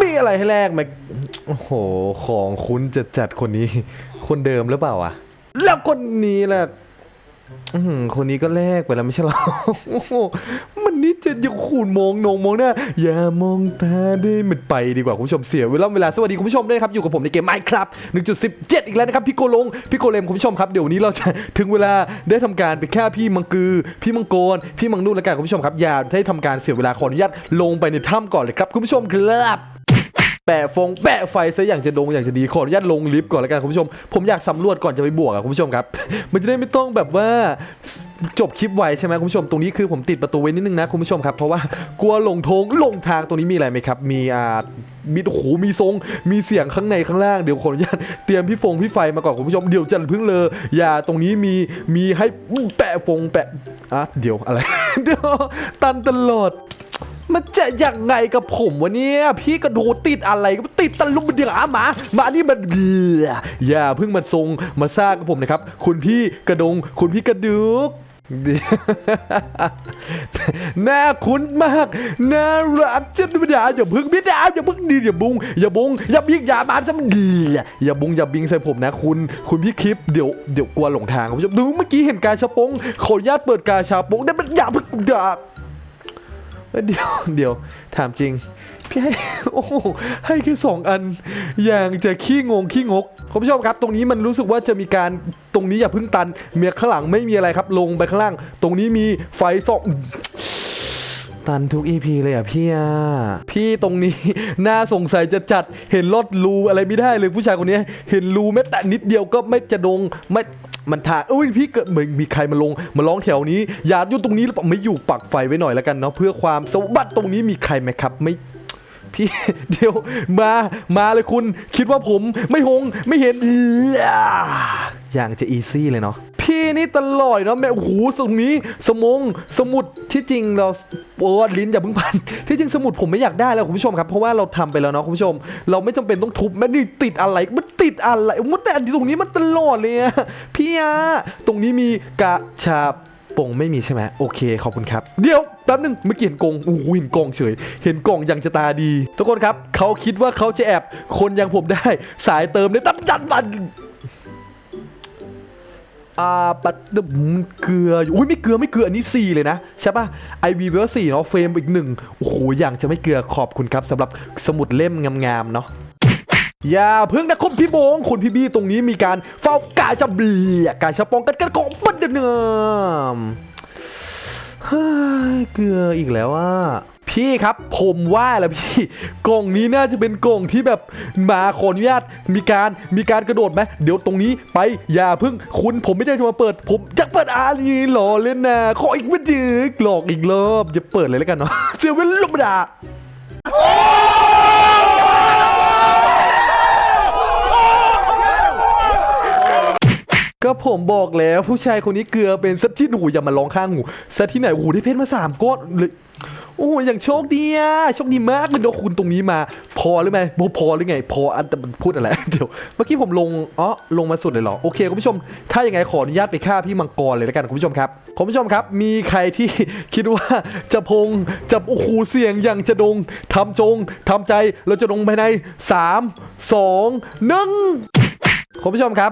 มีอะไรให้แลกไหมโอ้โห ของคุณจะจัดคนนี้ คนเดิมหรือเปล่าอะแล้วคนนี้แหละอื้อหือคนนี้ก็แลกไปแล้วไม่ใช่เหรอโอ้โหมันนี่จะอย่าขูดมองนงมองหน้าอย่ามองตาได้มันไปดีกว่าคุณผู้ชมเสียเวลาเวลาสวัสดีคุณผู้ชมด้วยนะครับอยู่กับผมในเกมไมค์ครับ1.17 อีกแล้วนะครับพี่โกลงพี่โกเลมคุณผู้ชมครับเดี๋ยวนี้เราจะถึงเวลาได้ทำการไปฆ่พี่มังกือ พี่มังกรพี่มังนุ่นแล้วกันคุณผู้ชมครับอย่าได้ทำการเสียเวลาขออนุญาตลงไปในถ้ำก่อนเลยครับคุณผู้ชมครับ แปะฟงแปะไฟซะอย่างจะดงอย่างจะดีขออนุญาตลงลิฟต์ก่อนแล้วกันคุณผู้ชม ผมอยากสำรวจก่อนจะไปบวกอะคุณผู้ชมครับ มันจะได้ไม่ต้องแบบว่าจบคลิปไวใช่ไหมคุณผู้ชมตรงนี้คือผมติดประตูไว้นิดนึงนะคุณผู้ชมครับเพราะว่ากลัวหลงทงหลงทางตรงนี้มีอะไรไหมครับ มีอ่ามีโอ้โหมีทรง มีเสียงข้างในข้างล่างเดี๋ยวขออนุญาตเตรียมพี่ฟงพี่ไฟมาก่อนคุณผู้ชมเดี๋ยวจะเพิ่งเลยอย่าตรงนี้มีมีให้แปะฟงแปะอะเดี๋ยวอะไรเดี๋ยวตันตลอด มันจะยังไงกับผมวะเนี่ย พี่กระโดดติดอะไรก็ติดตะลุมเดือดหมาหมานี่มันเบียอย่าเพิ่งมาทรงมาสร้างกับผมนะครับ คุณพี่กระดง คุณพี่กระดุกหน่าคุ้นมากน่ารักจะไม่ได้อย่าพึ่งไม่ได้อย่าพึ่งดีอย่าบุงอย่าบุงอย่าบิงอย่ามาจะมันดีอย่าบุงอย่าบิงใส่ผมนะคุณ คุณพี่คลิปเดี๋ยวเดี๋ยวกลัวหลงทางคุณผู้ชมดูเมื่อกี้เห็นการชาปงขออนุญาตเปิดการชาปงได้มันอย่าพึ่งด่า เอ้ยเดี๋ยวเดี๋ยวถามจริง พี่ให้โอ้โหให้แค่สองอัน อย่างจะขี้งงขี้งกคุณผู้ชมครับ ตรงนี้มันรู้สึกว่าจะมีการตรงนี้อย่าพิ่งตัน เมียข้างหลังไม่มีอะไรครับ ลงไปข้างล่าง ตรงนี้มีไฟส่องตันทุก EP เลยอะพี่อะพี่ตรงนี้ น่าสงสัยจะจัดเห็นลอดรูอะไรไม่ได้เลยผู้ชายคนนี้ เห็นรูแม้แต่นิดเดียวก็ไม่จะดงไม่ มันถ่ายอุ้ยพี่เกิดมีใครมาลงมาร้องแถวนี้ อย่าอยู่ตรงนี้หรือเปล่าไม่อยู่ปักไฟไว้หน่อยแล้วกันเนาะเพื่อความสวัสดิ์ตรงนี้มีใครไหมครับไม่พี่เดี๋ยวมามาเลยคุณคิดว่าผมไม่หงไม่เห็นอี อย่างจะอีซี่เลยเนาะพี่นี่ตลอดเนาะแม่โอ้โหตรงนี้สมงสมุดที่จริงเราโอ้ลิ้นอย่าเพิ่งพันที่จริงสมุดผมไม่อยากได้แล้วคุณผู้ชมครับเพราะว่าเราทำไปแล้วเนาะคุณผู้ชม เราไม่จำเป็นต้องทุบแม่นี่ติดอะไรมันติดอะไรมันแต่อันที่ตรงนี้มันตลอดเลยอะพี่อะตรงนี้มีกระชาบปงไม่มีใช่ไหมโอเคขอบคุณครับ เดี๋ยวแป๊บนึงเมื่อกี้เห็นกงโอ้หเห็นกองเฉย เห็นกล่องยังจะตาดี ทุกคนครับเขาคิดว่าเขาจะแอบคนอย่างผมได้ สายเติมในตับยันบัน อ่าปัดเดมเกลืออยู่อุ้ยไม่เกลือไม่เกลืออันนี้ 4 เลยนะ ใช่ป่ะไอวีเวลสี่เนาะเฟรมอีกหนึ่งโอ้โหอย่างจะไม่เกลือขอบคุณครับสำหรับสมุดเล่มงามๆเนาะอย่าเพิ่งนะคุณพี่โบงคุณพี่บี้ตรงนี้มีการเฝ้ากายจะเบียกายชะปองกันกันกองบันเดนมเฮ้ยเกลืออีกแล้วอะ พี่ครับผมว่าแล้วพี่กล่องนี้น่าจะเป็นกล่องที่แบบมาขออนุญาตมีการมีการกระโดดไหมเดี๋ยวตรงนี้ไปอย่าเพิ่งคุณผมไม่ได้จะมาเปิด ผมจะเปิดอารีหล่อเล่นนะขออีกไม่ดึกหลอกอีกรอบอย่าเปิดเลยแล้วกันเนาะเสียเวลาบดาก็ผมบอกแล้วผู้ชายคนนี้เกลือเป็นสักที่หนูอย่ามาร้องข้างหูสักที่ไหนโอ้โหได้เพชรมาสามก้อนเลย อ้โหอย่างโชคดีอะโชคดีมากเลยเดี๋ยวคุณตรงนี้มา พอหรือไม่พอพอหรือไง พออันแต่มันพูดอะไรเดี๋ยวเมื่อกี้ผมลงอ๋อลงมาสุดเลยเหรอโอเคคุณผู้ชม ถ้าอย่างไงขออนุญาตไปฆ่าพี่มังกรเลยแล้วกันคุณผู้ชมครับคุณผู้ชมครับ มีใครที่คิดว่าจะพงจะโอ้โหเสียงอย่างจะดงทำจงทำใจเราจะดงภายในสามสองหนึ่ง คุณผู้ชมครับ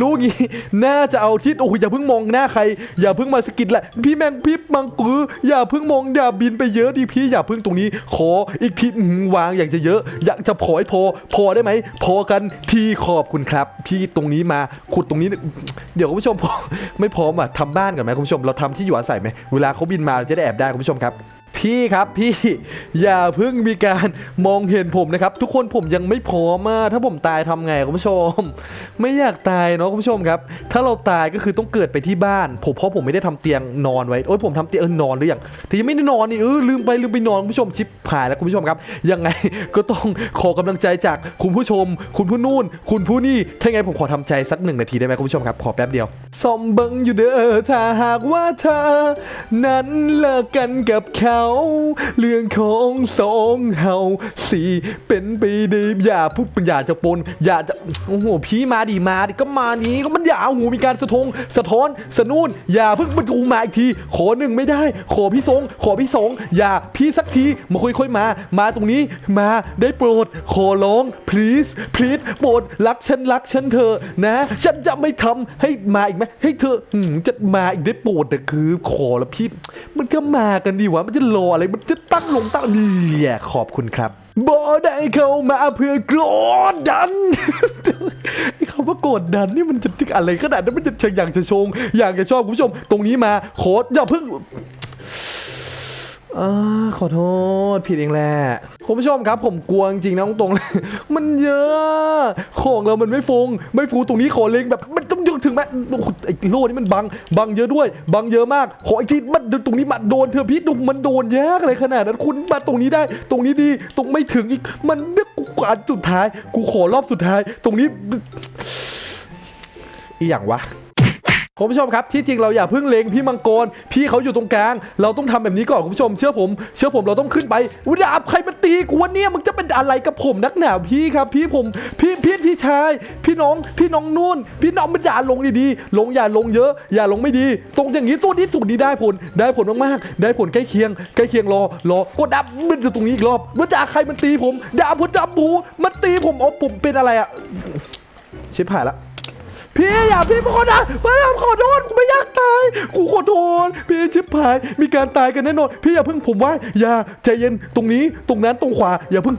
รู้งี้น่าจะเอาทิศโอ้ยอย่าเพิ่งมองหน้าใคร อย่าเพิ่งมาสกิดแหละพี่แมงพี่มังกืออย่าเพิ่งมองอย่าบินไปเยอะดิพี่อย่าเพิ่งตรงนี้ ขออีกทีอื้อหือวางอย่างจะเยอะ อยากจะขอให้พอ พอได้ไหมพอกันทีขอบคุณครับ พี่ตรงนี้มาขุดตรงนี้ เดี๋ยวคุณผู้ชมพอไม่พร้อมอะทำบ้านก่อนไหมคุณผู้ชมเราทำที่อยู่อาศัยไหมเวลาเขาบินมาเราจะได้แอบได้คุณผู้ชมครับ พี่ครับพี่อย่าเพิ่งมีการมองเห็นผมนะครับ ทุกคนผมยังไม่พร้อมอะถ้าผมตายทำไงคุณผู้ชม ไม่อยากตายเนาะคุณผู้ชมครับ ถ้าเราตายก็คือต้องเกิดไปที่บ้าน ผมเพราะผมไม่ได้ทำเตียงนอนไว้โอ้ยผมทำเตียงเออนอนหรือยังแต่ยังไม่ได้นอนนี่เออลืมไปลืมไปนอนคุณผู้ชมชิปหายแล้วคุณผู้ชมครับ ยังไงก็ต้องขอกำลังใจจากคุณผู้ชม คุณผู้นู่น คุณผู้นี่ถ้าไงผมขอทำใจสักหนึ่งนาทีได้ไหมคุณผู้ชมครับขอแป๊บเดียวซอมเบิงอยู่เด้อถ้าหากว่าเธอนั้นเลิกกันกับเขาเรื่องของสองเฮาสี่เป็นไปได้อย่าพูดอย่าจะปน อย่าจะโอ้โหพี่มาดิมาดิก็มานี้ก็มันอย่าโอ้โหมีการสะทง สะท้อนสะนูนอย่าเพิ่งมาดูมาอีกที ขอหนึ่งไม่ได้ ขอพี่สงขอพี่สงอย่าพี่สักทีมาค่อยๆมา มาตรงนี้มาได้โปรด ขอร้อง please please โปรดรักฉันรักฉันเธอนะ ฉันจะไม่ทำให้มาอีกไหมให้เธอจะมาอีกได้โปรดแต่คือขอแล้วพี่มันก็มากันดีวะมันจะรออะไรมันจะตั้งลงตั้งนี่แหละขอบคุณครับบอได้เข้ามาเพื่อโกรธดันไอ้คำว่ากรธดันนี่มันจะอะไรขนาดนั้นมันจะอยากจะชง อยากจะชอบคุณผู้ชม ตรงนี้มาโคดอย่าเพิ่ง อาขอโทษผิดเองแหละคุณผู้ชมครับผมกลัวจริงๆนะตรงๆเลยมันเยอะของเรามันไม่ฟงไม่ฟูตรงนี้ขอเล็งแบบมันต้องยกถึงแม้โอ้โหไอ้โล่นี่มันบังบังเยอะด้วย บังเยอะมากขออีกทีมันตรงนี้มาโดนเธอพี่ดุมันโดนยากอะไรขนาดนั้นคุณมาตรงนี้ได้ ตรงนี้ดีตรงไม่ถึงอีกมันเนี่ยกูอันสุดท้าย กูขอรอบสุดท้าย ตรงนี้อีอย่างวะ คุณผู้ชมครับที่จริงเราอย่าเพิ่งเลงพี่มังกรพี่เขาอยู่ตรงกลาง เราต้องทำแบบนี้ก่อนคุณผู้ชมเชื่อผม เชื่อผมเราต้องขึ้นไปอุยดาบใครมาตีกูวะเนี่ยมึงจะเป็นอะไรกับผมนักหนาพี่ครับ พี่ผมพี่พี่พี่ชาย พี่น้องพี่น้องนุ่น พี่น้องมันอย่าลงดีๆลงอย่าลงเยอะ อย่าลงไม่ดีตรงอย่างนี้ตัวนี้สุดนี้ได้ผลได้ผลมากๆได้ผลใกล้เคียงใกล้เคียงรอรอกดดับมันจะตรงนี้อีกรอบว่าจะใครมันตีผมดาบผมจับบูมันตีผมอ๋อผมเป็นอะไรอะชิบหายละ พี่อย่าพี่มาขอนะไม่ขอโทษกูไม่อยากตาย กูขอโทษพี่ชิบหาย มีการตายกันแน่นอน พี่อย่าเพิ่งผมว่า อย่าใจเย็นตรงนี้ตรงนั้นตรงขวา อย่าเพิ่ง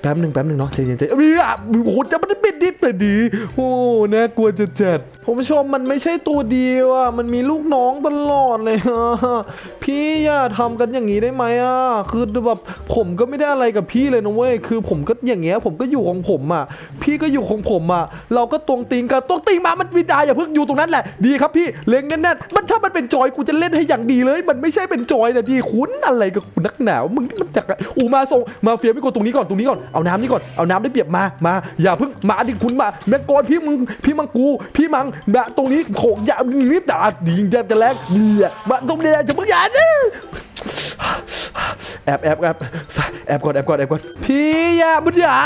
แป๊บหนึ่งแป๊บหนึ่งเนาะใจเย็นใจเอ้ยอะโอ้โหจะมันปิดนิดแต่ดีโอ้น่ากลัวจะจัดผมผู้ชมมันไม่ใช่ตัวเดียวอะมันมีลูกน้องตลอดเลยอะพี่อย่าทำกันอย่างนี้ได้ไหมอะคือแบบผมก็ไม่ได้อะไรกับพี่เลยนะเว้ยคือผมก็อย่างเงี้ยผมก็อยู่ของผมอะพี่ก็อยู่ของผมอะเราก็ตรงตีกันตรงตีมามันวิดาอย่าเพิ่งอยู่ตรงนั้นแหละดีครับพี่เล็งแน่นๆมันถ้ามันเป็นจอยกูจะเล่นให้อย่างดีเลย มันไม่ใช่เป็นจอยนะดีคุ้นอะไรกับนักหนาวมึงนี่มันจากอูมาส่งมาเฟียไม่กดตรงนี้ก่อนตรงนี้ก่อนเอาน้ำนี่ก่อนเอาน้ำได้เปรียบมามาอย่าเพิ่งมาดิคุณมาแมงกรพี่มึงพี่มังกูพี่มังมาตรงนี้โขกอย่านิดดาดยิงแดดจะแรงเดียมาตรงเดียจะมึงอย่าดิ แอบแอบแอบแอบก่อนแอบก่อนแอบก่อนพี่ยามันยา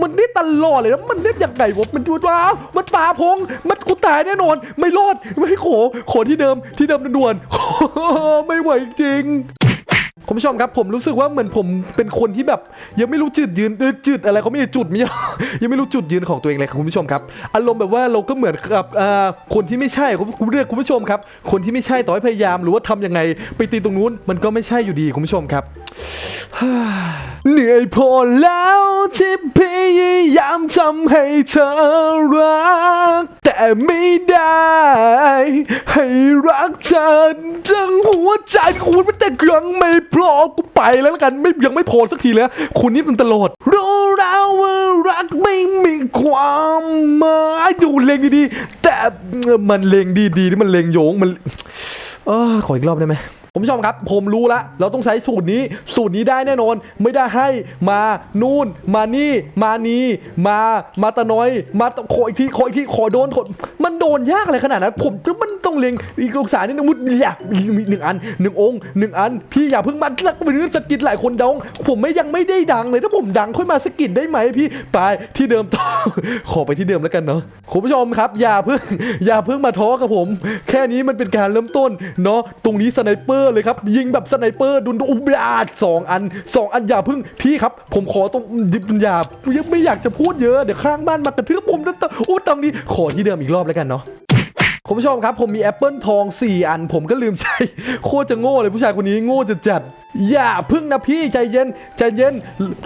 มันนี่ตลอดเลยนะมันนี่อย่างไงวะมันดูว้าวมันปลาพง มันกูตายแน่นอน ไม่รอดไม่ขอขอที่เดิมที่เดิมด่วนๆไม่ไหวจริง คุณผู้ชมครับผมรู้สึกว่าเหมือนผมเป็นคนที่แบบ ยังไม่รู้จุดยืนจุดอะไรเขาไม่ได้จุดไม่ใช่ยังไม่รู้จุดยืนของตัวเองเลยครับคุณผู้ชมครับอารมณ์แบบว่าเราก็เหมือนกับคนที่ไม่ใช่คุณคุณเรียกคุณผู้ชมครับ คนที่ไม่ใช่ต่อให้พยายามหรือว่าทำยังไง ไปตีตรงนู้นมันก็ไม่ใช่อยู่ดีคุณผู้ชมครับเหนื่อยพอแล้วที่พยายามทำให้เธอรัก แต่ไม่ได้ ให้รักเธอจังหัวใจคุณไม่แต่ยังไม่พอกูไปแล้วกันไม่ยังไม่พอสักทีแล้วคุณนี่มันตลอดรู้แล้วว่ารักไม่มีความหมายอยู่เลงดีๆแต่มันเลงดีๆที่มันเลงโยงมันเออขออีกรอบได้ไหม คุณผู้ชมครับ ผมรู้ละเราต้องใช้สูตรนี้ สูตรนี้ได้แน่นอน ไม่ได้ให้มานู่น มานี่ มานี่ มามาตะน้อย มาตะขออีกทีขออีกทีขอโดนขอมันโดนยากอะไรขนาดนั้นผมมันต้องเล็งอีกองศานี่นะมุดอยากมีหนึ่งอันหนึ่งองค์หนึ่งอัน พี่อย่าเพิ่งมันสักเป็นสกิดหลายคนดอง ผมไม่ยังไม่ได้ดังเลยถ้าผมดังค่อยมาสกิดได้ไหมพี่ไปที่เดิมต่อขอไปที่เดิมแล้วกันเนาะคุณผู้ชมครับอย่าเพิ่งอย่าเพิ่งมาท้อกับผม แค่นี้มันเป็นการเริ่มต้นเนาะตรงนี้สไนเปอร์เลยครับ ยิงแบบสไนเปอร์ดุนอุบลาดสองอันสองอันอย่าพิ่งพี่ครับ ผมขอตรงดิบอย่ายังไม่อยากจะพูดเยอะ เดี๋ยวข้างบ้านมากระทืบผมนะโอ้ตรงนี้ขอที่เดิมอีกรอบแล้วกันเนาะคุณผู้ชมครับ ผมมีแอปเปิลทอง 4 อัน ผมก็ลืมใช้โคตรจะโง่เลยผู้ชายคนนี้โง่จะจัด อย่าพึ่งนะพี่ใจเย็นใจเย็น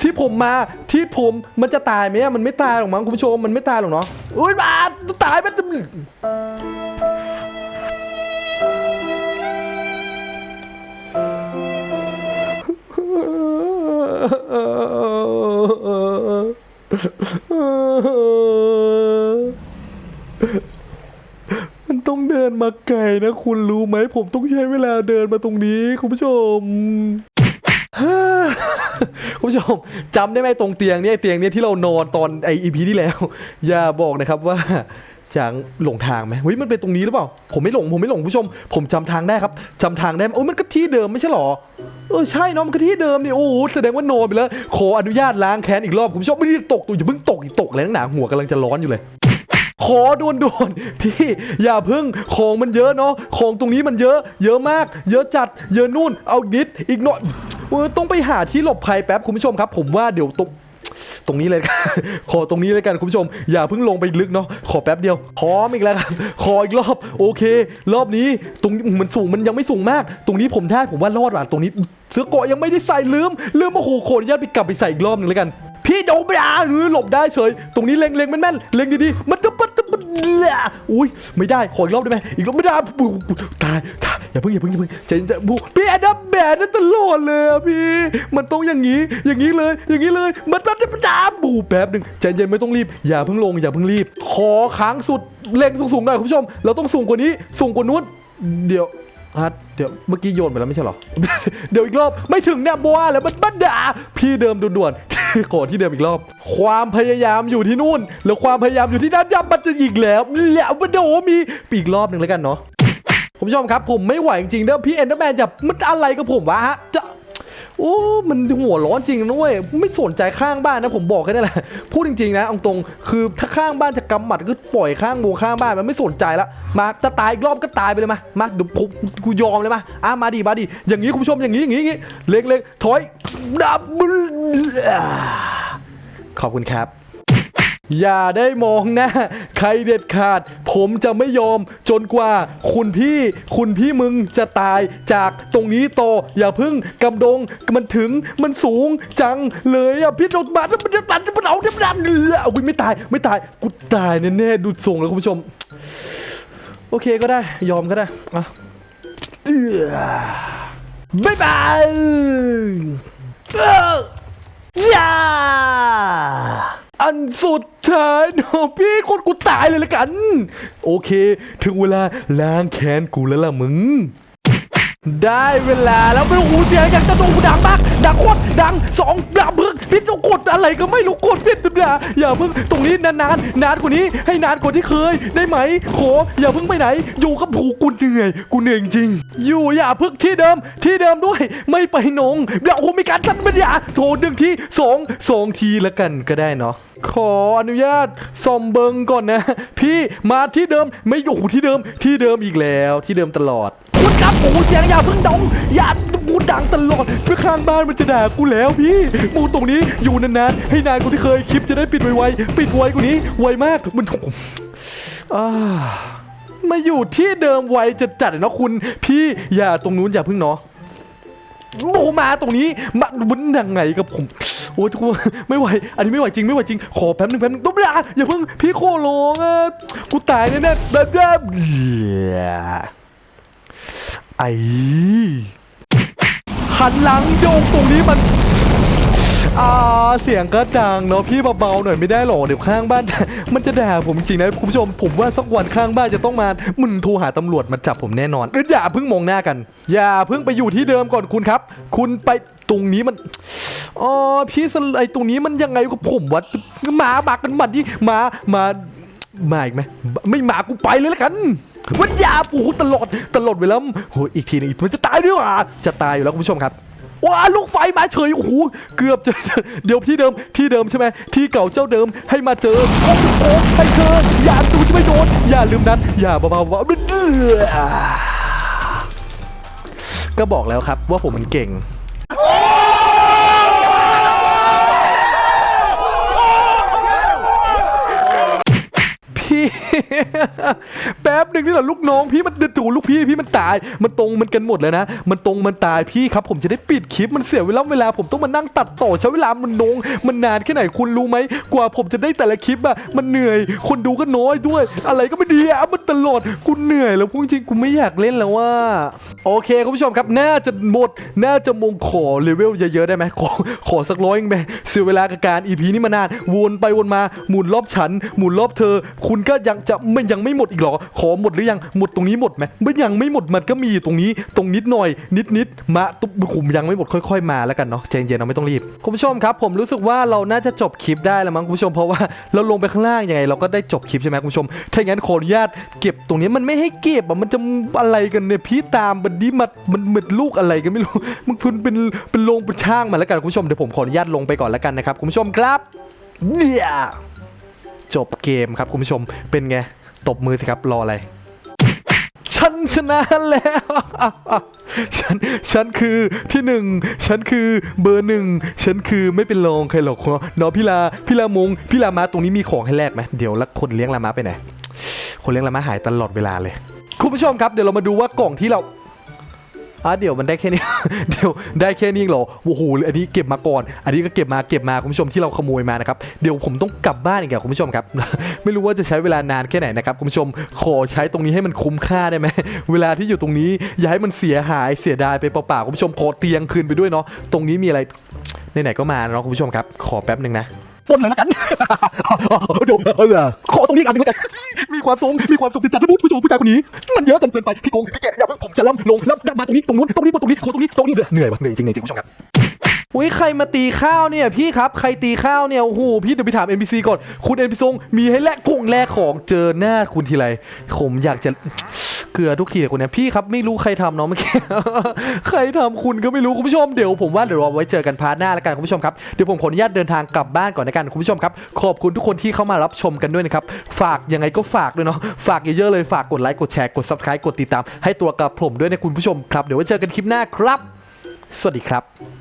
ที่ผมมาที่ผมมันจะตายไหมมันไม่ตายหรอกมั้งคุณผู้ชมมันไม่ตายหรอกเนาะอุ้ยมาตายมัน มันต้องเดินมาไกลนะ คุณรู้ไหม ผมต้องใช้เวลาเดินมาตรงนี้ คุณผู้ชมคุณผู้ชมจำได้ไหมตรงเตียงเนี่ยเตียงเนี่ยที่เรานอนตอนไออีพีที่แล้ว อย่าบอกนะครับว่าจางหลงทางไหมเฮ้ยมันเป็นตรงนี้หรือเปล่า ผมไม่หลงผมไม่หลงคุณผู้ชม ผมจำทางได้ครับจำทางได้โอ้ยมันก็ที่เดิมไม่ใช่หรอ ออใช่เนาะมันก็ที่เดิมนี่โอ้โหแสดงว่าโนไปแล้ว ขออนุญาตล้างแค้นอีกรอบคุณผู้ชมไม่ได้ตกตัวอย่าเพิ่งตกอีกตกเลยนักหนาหัวกำลังจะร้อนอยู่เลยขอด่วนด่วนๆพี่อย่าเพิ่งของมันเยอะเนาะของตรงนี้มันเยอะ เยอะมาก เยอะจัด เยอะนู่นเอานิดอีกหน่อยเออต้องไปหาที่หลบภัยแป๊บคุณผู้ชมครับ ผมว่าเดี๋ยวตรง ตรงนี้เลยขอตรงนี้เลยกันคุณผู้ชม อย่าเพิ่งลงไปลึกเนาะขอแป๊บเดียวพร้อมอีกแล้วครับขออีกรอบโอเค รอบนี้ตรงมันสูงมันยังไม่สูงมาก ตรงนี้ผมได้ผมว่ารอดว่ะตรงนี้เสื้อเกาะยังไม่ได้ใส่ลืมลืมโอ้โหขออนุญาตไปกลับไปใส่อีกรอบหนึงแล้วกัน พี่เดี๋ยวไม่ได้หรือหลบได้เฉย ตรงนี้เล็งเล็งแม่นแม่นๆเล็งดีๆ มันจะมันจะมันอุ้ยไม่ได้ขออีกรอบได้ไหมอีกรอบไม่ได้บู๊ตายตายอย่าเพิ่งอย่าเพิ่งอย่าเพิ่งใจเย็นๆปุ๊พี่แอดับแบนนั่นตลอดเลยพี่ มันต้องอย่างนี้อย่างนี้เลย อย่างนี้เลยมันมันจะดาบูแป๊บหนึ่งใจเย็นไม่ต้องรีบ อย่าเพิ่งลงอย่าเพิ่งรีบ ขอค้างสุดเล็งสูงๆหน่อยคุณผู้ชม เราต้องสูงกว่านี้สูงกว่านู้นเดี๋ยวฮัทเดี๋ยวเมื่อกี้โยนไปแล้วไม่ใช่หรอ เดี๋ยวอีกรอบไม่ถึงเนี่ยบัวแล้วมันบันดาพี่เดิมด่วนๆ ก่อที่เดิมอีกรอบ ความพยายามอยู่ที่นู่น แล้วความพยายามอยู่ที่ด้านยับมันจะอีกแล้วแล้วมันโดมีอีกรอบหนึ่งแล้วกันเนาะคุณผู้ชมครับผมไม่ไหวจริงๆเด้อพี่เอ็นเดอร์แมนจะมันอะไรกับผมวะฮะจะ โอ้ มันหัวร้อนจริงนะเว้ย ไม่สนใจข้างบ้านนะผมบอกแค่นั้นแหละ พูดจริงๆนะเอาตรง คือถ้าข้างบ้านจะกำหมัดก็ปล่อยข้างวงข้างบ้านมันไม่สนใจละมาจะตายอีกรอบก็ตายไปเลยมา มาเดี๋ยวผมกูยอมเลยมา อะมาดิมาดิ อย่างนี้คุณผู้ชมอย่างนี้อย่างนี้อย่างนี้เล็กๆถอยดับขอบคุณครับ อย่าได้มองหน้าใครเด็ดขาด ผมจะไม่ยอมจนกว่า คุณพี่ คุณพี่มึงจะตายจากตรงนี้ต่ออย่าพึ่งกำดงมันถึงมันสูงจังเลยอะพี่โดนบาดมันจะบาดมันเอาเดี๋ยวมันเอาเนื้ออุ้ยไม่ตายไม่ตายกูตายแน่ๆดูทรงแล้วคุณผู้ชม โอเคก็ได้ยอมก็ได้อะเอื้อบายบาย อันสุดท้ายโนพี่คนกูตายเลยละกัน โอเค ถึงเวลาล้างแค้นกูแล้วล่ะมึง ได้เวลาแล้วไม่รู้หูเสียงอยากจะดูดังมาก ดังโคตรดังสองอย่าเพิ่งพี่จะกดอะไรก็ไม่รู้กดผิดอย่าอย่าเพิ่งตรงนี้นานๆนานกว่านี้ให้นานกว่าที่เคยได้ไหมขออย่าเพิ่งไปไหน อยู่กับผูกูเหนื่อยกูเหนื่อยจริง อยู่อย่าเพิ่งที่เดิมที่เดิมด้วย ไม่ไปนงเดี๋ยวผมมีการจัดบรรยาโทรหนึ่งทีสองสองทีแล้วกันก็ได้เนาะขออนุญาตส่อมเบิงก่อนนะ พี่มาที่เดิมไม่อยู่ที่เดิมที่เดิมอีกแล้วที่เดิมตลอดคุณครับโอ้เสียงอย่าเพิ่งดองอย่า ดังตลอดเพื่อข้างบ้านมันจะด่ากูแล้วพี่มูตรงนี้อยู่นานๆให้นานกว่าที่เคยคลิปจะได้ปิดไวๆปิดไวกว่านี้ไวมากมันอ่ามาอยู่ที่เดิมไวจะจัดเนาะคุณ พี่อย่าตรงนู้นอย่าเพิ่งเนาะโมมาตรงนี้มามันยังไงกับผมโอ้ยกูไม่ไหว อันนี้ไม่ไหวจริงไม่ไหวจริง ขอแป๊บนึงแป๊บนึงตุ๊บยาอย่าเพิ่งพี่โคโลงอะกูตายแน่ๆแบบแบบไอ้ หันหลังโยกตรงนี้มันอ่าเสียงก็ดังเนาะพี่เบาๆหน่อยไม่ได้หรอเดี๋ยวข้างบ้าน มันจะด่าผมจริงนะคุณผู้ชมผมว่าสักวันข้างบ้านจะต้องมามึนโทรหาตำรวจมาจับผมแน่นอนอย่าเพิ่งมองหน้ากัน อย่าเพิ่งไปอยู่ที่เดิมก่อนคุณครับ คุณไปตรงนี้มันอ๋อพี่สไลด์ตรงนี้มันยังไงกับผมวะหมาบักกันบัดดิหมามามาอีกไหมไม่มากูไปเลยละกัน วันยาปูตลอดตลอดเวลาโหอีกทีนึงมันจะตายด้วยว่ะจะตายอยู่แล้วคุณผู้ชมครับว้าลูกไฟมาเฉยโอ้โหเกือบจะเดี๋ยวที่เดิมที่เดิมใช่ไหมที่เก่าเจ้าเดิมให้มาเจอโอ้โหให้เธออย่าดูจะไม่โดนอย่าลืมนั้น อย่าเบาๆว่าเออก็บอกแล้วครับว่าผมมันเก่ง พี่ แป๊บหนึ่งนี่แหละลูกน้องพี่มันถูลูกพี่พี่มันตาย มันตรงมันกันหมดเลยนะ มันตรงมันตายพี่ครับ ผมจะได้ปิดคลิปมันเสียเวลาเวลาผมต้องมานั่งตัดต่อใช้เวลามันนง มันนานแค่ไหนคุณรู้ไหมกว่าผมจะได้แต่ละคลิปอะมันเหนื่อย คนดูก็น้อยด้วย อะไรก็ไม่ดีอะมันตลอดกูเหนื่อยแล้วพูดจริงกูไม่อยากเล่นแล้วว่า โอเคคุณผู้ชมครับน่าจะหมดน่าจะมงขอเลเวลเยอะๆได้ไหมขอขอสักร้อยเองไหมเสียเวลากับการ EP นี้มานานวนไปวนมาหมุนรอบฉัน หมุนรอบเธอ คุณก็ยังจะไม่ยังไม่หมดอีกเหรอ ขอหมดหรือยัง หมดตรงนี้หมดไหมไม่ยังไม่หมดมันก็มีตรงนี้ ตรงนิดหน่อย นิดนิดๆมาตุ๊บขุมยังไม่หมดค่อย ๆ มาแล้วกันเนาะใจเย็นๆเราไม่ต้องรีบ คุณผู้ชมครับผมรู้สึกว่าเราน่าจะจบคลิปได้แล้วมั้งคุณผู้ชม เพราะว่าเราลงไปข้างล่างยังไงเราก็ได้จบคลิปใช่ไหมคุณผู้ชม ถ้าอย่างนั้นขออนุญาตเก็บตรงนี้มันไม่ให้เก็บอะมันจะอะไรกันเนี่ยพี่ตามบันนี้มามันเหมือนลูกอะไรกันไม่รู้มันคุณเป็นเป็นโรงเป็นช่างมาแล้วกันคุณผู้ชมเดี๋ยวผมขออนุญาตลงไปก่อนแล้วกันนะครับคุณผู้ชมครับเดี๋ยจบเกมครับคุณผู้ชมเป็นไง ตบมือสิครับ รออะไรฉันชนะแล้ว ฉัน ฉันคือที่หนึ่ง ฉันคือเบอร์หนึ่ง ฉันคือไม่เป็นรองใครหรอกเนาะพี่ลา พี่ลามง พี่ลามาตรงนี้มีของให้แลกไหมเดี๋ยวละคนเลี้ยงลามาไปไหน คนเลี้ยงลามาหายตลอดเวลาเลย คุณผู้ชมครับ เดี๋ยวเรามาดูว่ากล่องที่เรา อะเดี๋ยวมันได้แค่นี้ เดี๋ยวได้แค่นี้เหรอโอ้โหอันนี้เก็บมาก่อน อันนี้ก็เก็บมาเก็บมาคุณผู้ชมที่เราขโมยมานะครับเดี๋ยวผมต้องกลับบ้านอีกอะคุณผู้ชมครับ ไม่รู้ว่าจะใช้เวลานานแค่ไหนนะครับคุณผู้ชมขอใช้ตรงนี้ให้มันคุ้มค่าได้ไหมเวลาที่อยู่ตรงนี้อย่าให้มันเสียหายเสียดายไปเปล่าๆคุณผู้ชมขอเตียงคืนไปด้วยเนาะตรงนี้มีอะไรไหนๆก็มาเนาะคุณผู้ชมครับ ขอแป๊บหนึ่งนะ ปล้นเลยแล้วกันเดี๋ยวเออขอตรงนี้อีกอันนึงแล้วกันมีความสุขมีความสุขที่จะพูดผู้ชมผู้ชายคนนี้ มันเยอะจนเกินไปพี่โกงพี่แกอย่าเพิ่งผมจะล้ำลงล้ำมาตรงนี้ตรงนู้นตรงนี้ตรงนี้ขอตรงนี้ตรงนี้เหนื่อยว่ะเหนื่อยจริงจริงคุณผู้ชมครับอุ้ยใครมาตีข้าวเนี่ยพี่ครับใครตีข้าวเนี่ยโอ้โหพี่เดี๋ยวไปถาม NPC ก่อนคุณ NPC มีให้แลกกงแลกของเจอหน้าคุณทีไรผมอยากจะ เกลือทุกทีเลยคุณเนี่ยพี่ครับไม่รู้ใครทำเนาะเมื่อกี้ ใครทำคุณก็ไม่รู้คุณผู้ชมเดี๋ยวผมว่าเดี๋ยวเราไว้เจอกันพาร์ทหน้าแล้วกันคุณผู้ชมครับเดี๋ยวผมขออนุญาตเดินทางกลับบ้านก่อนนะกันคุณผู้ชมครับขอบคุณทุกคนที่เข้ามารับชมกันด้วยนะครับฝากยังไงก็ฝากด้วยเนาะฝากเยอะๆเลยฝากกดไลค์กดแชร์กด subscribe กดติดตาม ให้ตัวกับผมด้วยนะคุณผู้ชมครับเดี๋ยวไว้เจอกันคลิปหน้าครับ สวัสดีครับ